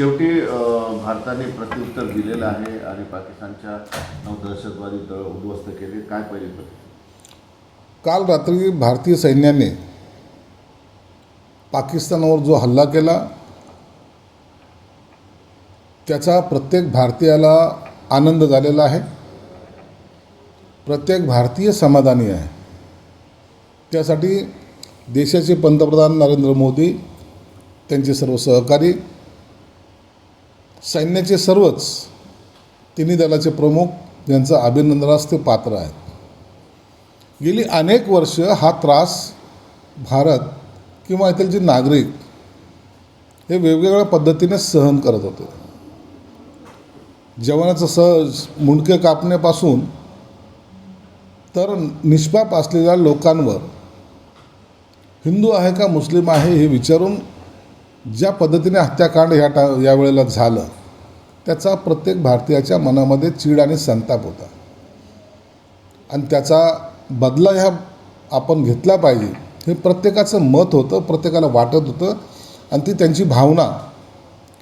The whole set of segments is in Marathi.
शेवटी भारताने प्रत्युत्तर दिलेलं आहे आणि पाकिस्तानच्या नऊ दहशतवादी तळ उद्ध्वस्त केले. काय पाहिजे काल रात्री भारतीय सैन्याने पाकिस्तानावर जो हल्ला केला त्याचा प्रत्येक भारतीयाला आनंद झालेला आहे. प्रत्येक भारतीय समाधानी आहे. त्यासाठी देशाचे पंतप्रधान नरेंद्र मोदी त्यांचे सर्व सहकारी सैन्याचे सर्वच तिन्ही दलाचे प्रमुख यांचं अभिनंदनास ते पात्र आहेत. गेली अनेक वर्ष हा त्रास भारत किंवा येथील जे नागरिक हे वेगवेगळ्या पद्धतीने सहन करत होते. जेवणाचं सहज मुंडके कापण्यापासून तर निष्पाप असलेल्या लोकांवर हिंदू आहे का मुस्लिम आहे हे विचारून ज्या पद्धतीने हत्याकांड ह्या टा यावेळेला झालं त्याचा प्रत्येक भारतीयाच्या मनामध्ये चीड आणि संताप होता. आणि त्याचा बदला ह्या आपण घेतला पाहिजे हे प्रत्येकाचं मत होतं प्रत्येकाला वाटत होतं आणि ती त्यांची भावना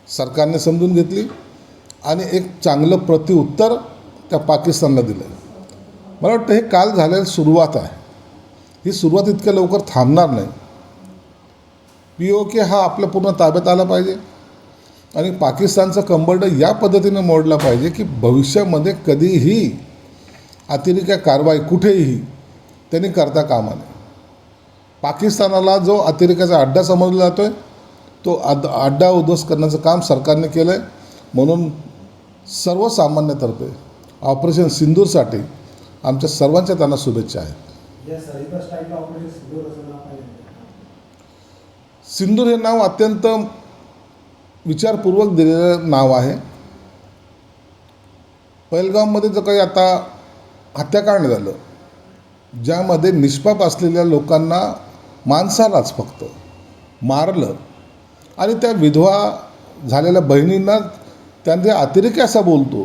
सरकारने समजून घेतली आणि एक चांगलं प्रतिउत्तर त्या पाकिस्तानला दिलं. मला वाटतं हे काल झालेली सुरुवात आहे. ही सुरुवात इतक्या लवकर थांबणार नाही. पी ओ के हा आपल्या पूर्ण ताब्यात आला पाहिजे. आणि पाकिस्तानचं कंबर्ड या पद्धतीने मोडला पाहिजे की भविष्यामध्ये कधीही अतिरेकी कारवाई कुठेही त्यांनी करता कामा नये. पाकिस्तानाला जो अतिरेकाचा अड्डा समजला जातो आहे तो अद अड्डा उद्ध्वस्त करण्याचं काम सरकारने केलं आहे म्हणून सर्वसामान्यतर्फे ऑपरेशन सिंदूरसाठी आमच्या सर्वांच्या त्यांना शुभेच्छा आहेत या सरिता स्ट्राईकला ऑपरेशन सिंदूर हे नाव अत्यंत विचारपूर्वक दिलेलं नाव आहे. पैलगावमध्ये जो काही आता हत्याकांड झालं ज्यामध्ये निष्पाप असलेल्या लोकांना माणसालाच फक्त मारलं आणि त्या विधवा झालेल्या बहिणींना त्यांचे अतिरेकी असा बोलतो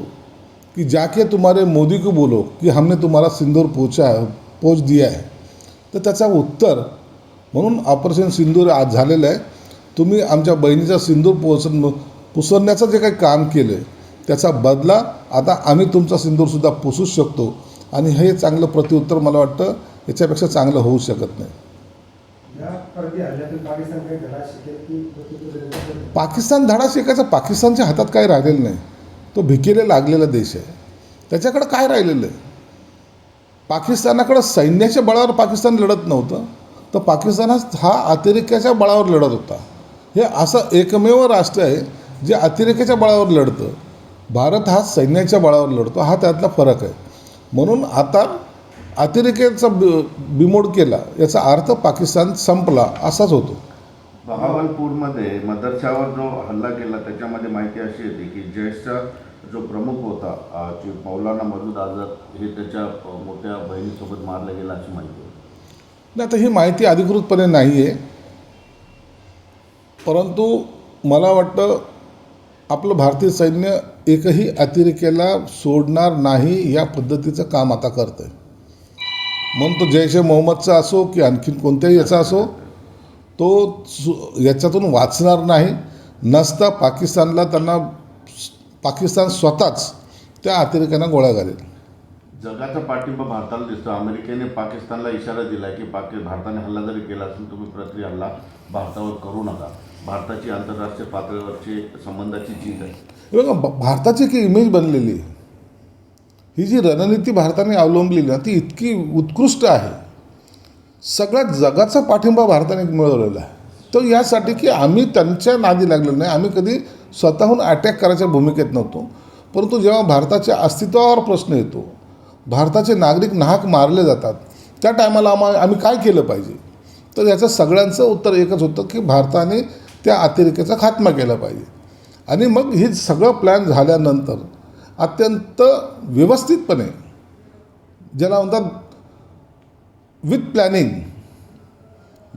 कि जाके तुम्हारे मोदी को बोलो कि हमने तुम्हारा सिंदूर पोचा है पोच दिया है. तर त्याचा उत्तर म्हणून ऑपरेशन सिंदूर आज झालेलं आहे. तुम्ही आमच्या बहिणीचा सिंदूर पोच पुसरण्याचं जे काही काम केलं आहे त्याचा बदला आता आम्ही तुमचा सिंदूरसुद्धा पुसूच शकतो. आणि हे चांगलं प्रत्युत्तर मला वाटतं याच्यापेक्षा चांगलं होऊ शकत नाही. धडा पाकिस्तान धडा शिकायचा पाकिस्तानच्या हातात काही राहिलेलं नाही. तो भिकेला लागलेला देश आहे. त्याच्याकडं काय राहिलेलं आहे? पाकिस्तानाकडं सैन्याच्या बळावर पाकिस्तान लढत नव्हतं. तर पाकिस्तान हा- अतिरेक्याच्या बळावर लढत होता. हे असं एकमेव राष्ट्र आहे जे अतिरेक्याच्या बळावर लढतं. भारत हा सैन्याच्या बळावर लढतो. हा त्यातला फरक आहे. म्हणून आता अतिरेक्याचा बि बिमोड केला याचा अर्थ पाकिस्तान संपला असाच होतो. बहावलपूरमध्ये मदरशावर जो हल्ला केला त्याच्यामध्ये माहिती अशी येते की जैशचा जो प्रमुख होता मौलाना मजूद आझाद हे त्याच्या मोठ्या बहिणीसोबत मारला गेला अशी माहिती आहे. नाही आता ही माहिती अधिकृतपणे नाही आहे परंतु मला वाटतं आपलं भारतीय सैन्य एकही अतिरेक्याला सोडणार नाही या पद्धतीचं काम आता करतं आहे म्हणून तो जैश ए मोहम्मदचा असो की आणखीन कोणत्याही याचा असो तो सु याच्यातून वाचणार नाही. नसता पाकिस्तानला त्यांना पाकिस्तान स्वतःच त्या अतिरेक्यांना गोळा घालेल. जगाचा पाठिंबा भारताला दिसतो. अमेरिकेने पाकिस्तानला इशारा दिला की पाकि भारताने हल्ला जरी केला असेल तुम्ही प्रति हल्ला भारतावर करू नका. भारताची आंतरराष्ट्रीय पातळीवरची संबंधाची जीत आहे. बघा भारताची की इमेज बनलेली आहे. ही जी रणनीती भारताने अवलंबलेली ना ती इतकी उत्कृष्ट आहे. सगळ्या जगाचा पाठिंबा भारताने मिळवलेला आहे. तर यासाठी की आम्ही त्यांच्या नादी लागलेलो नाही. आम्ही कधी स्वतःहून अटॅक करायच्या भूमिकेत नव्हतो. परंतु जेव्हा भारताच्या अस्तित्वावर प्रश्न येतो भारताचे नागरिक नाहक मारले जातात. त्या टायमाला आम्हा आम्ही काय केलं पाहिजे? तर याचं सगळ्यांचं उत्तर एकच होतं की भारताने त्या अतिरेक्याचा खात्मा केला पाहिजे. आणि मग हे सगळं प्लॅन झाल्यानंतर अत्यंत व्यवस्थितपणे ज्याला म्हणतात विथ प्लॅनिंग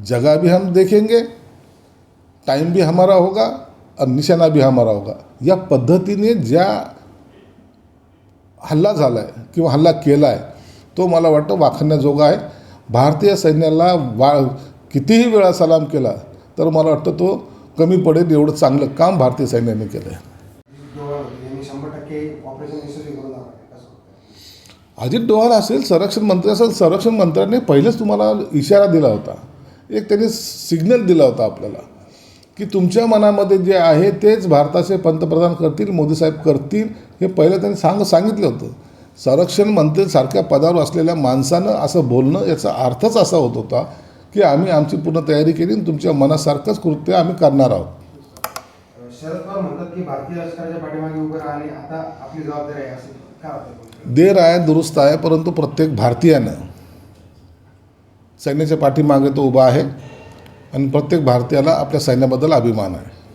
जगह भी हम देखेंगे टाइम भी हमारा होगा और निशाना भी हमारा होगा. या पद्धतीने ज्या हल्ला झाला आहे किंवा हल्ला केला आहे तो मला वाटतं वाखण्याजोगा आहे. भारतीय सैन्याला वा कितीही वेळा सलाम केला तर मला वाटतं तो कमी पडेल एवढं चांगलं काम भारतीय सैन्याने केलं आहे अजित डोवाल असेल संरक्षण मंत्री असेल संरक्षण मंत्र्यांनी पहिलेच तुम्हाला इशारा दिला होता. एक त्यांनी सिग्नल दिला होता आपल्याला. की तुमच्या मनामध्ये जे आहे तेच भारताचे पंतप्रधान करतील मोदीसाहेब करतील हे पहिलं त्यांनी सांग सांगितलं होतं. संरक्षण मंत्रीसारख्या पदावर असलेल्या माणसानं असं बोलणं याचा अर्थच असा होत होता की आम्ही आमची पूर्ण तयारी केली आणि तुमच्या मनासारखंच कृत्य आम्ही करणार आहोत. देर आहे दुरुस्त आहे परंतु प्रत्येक भारतीयानं सैन्याच्या पाठीमागे तो उभा आहे. आणि प्रत्येक भारतीयाला आपल्या सैन्याबद्दल अभिमान आहे.